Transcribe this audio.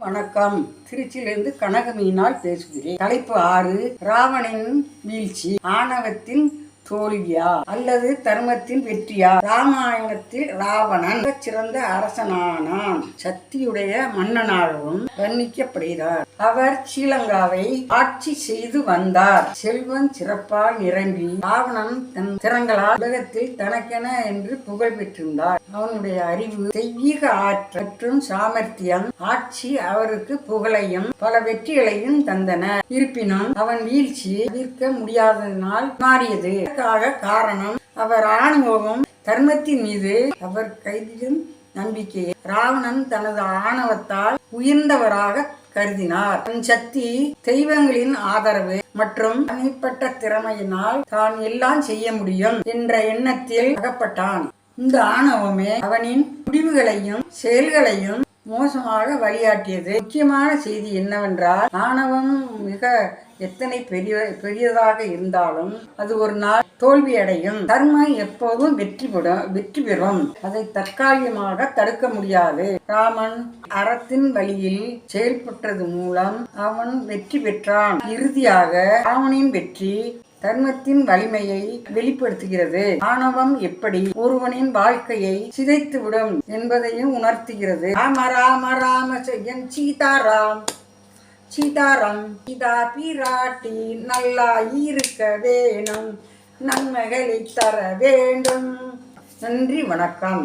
வணக்கம். திருச்சியிலிருந்து கனகமீனால் பேசுகிறேன். தலைப்பு ஆறு ராவணின் வீழ்ச்சி. ஆணவத்தின் தோல்வியா? அல்லது தர்மத்தின் வெற்றியா? ராமாயணத்தில் ராவணன் மிகச் சிறந்த அரசனானான். சக்தியுடைய மன்னனாகவும் வர்ணிக்கப்படுகிறார். அவர் ஸ்ரீலங்காவை ஆட்சி செய்து வந்தார். செல்வம் சிறப்பால் நிரம்பி ராவணன் தன் திறங்களால் உலகத்தில் தனக்கென என்று புகழ் பெற்றிருந்தார். அவனுடைய அறிவு தெய்வீக ஆற்றல் மற்றும் சாமர்த்தியம் ஆட்சி அவருக்கு புகழையும் பல வெற்றிகளையும் தந்தன. இருப்பினும் அவன் வீழ்ச்சி தவிர்க்க முடியாததனால் மாறியது. இதற்காக காரணம் அவர் ஆணவமும் தர்மத்தின் மீது அவர் கைதியும் நம்பிக்கை ராவணன் தனது ஆணவத்தால் உயர்ந்தவராக கருதினார். தன் சக்தி தெய்வங்களின் ஆதரவு மற்றும் தனிப்பட்ட திறமையினால் தான் எல்லாம் செய்ய முடியும் என்ற எண்ணத்தில் அகப்பட்டான். இந்த ஆணவமே அவனின் முடிவுகளையும் செயல்களையும் மோசமாக வழியாட்டியது. முக்கியமான செய்தி என்னவென்றால் ஆணவம் மிக எத்தனை பெரிய பெரியதாக இருந்தாலும் அது ஒரு நாள் தோல்வியடையும். தர்மம் எப்போதும் வெற்றி பெறும் வெற்றி பெறும். அதை தற்காலிகமாக தடுக்க முடியாது. ராமன் அறத்தின் வழியில் செயல்பட்டது மூலம் அவன் வெற்றி பெற்றான். இறுதியாக ராமனின் வெற்றி தர்மத்தின் வலிமையை வெளிப்படுத்துகிறது. ஆணவம் எப்படி? ஒருவனின் வாழ்க்கையை சிதைத்துவிடும் என்பதையும் உணர்த்துகிறது. ராம ராம ராம செய்யன் சீதாராம். சீதாராம் சீதா பிராட்டி நல்லா இருக்க வேணும். நன்மைகளை தர வேண்டும். நன்றி வணக்கம்.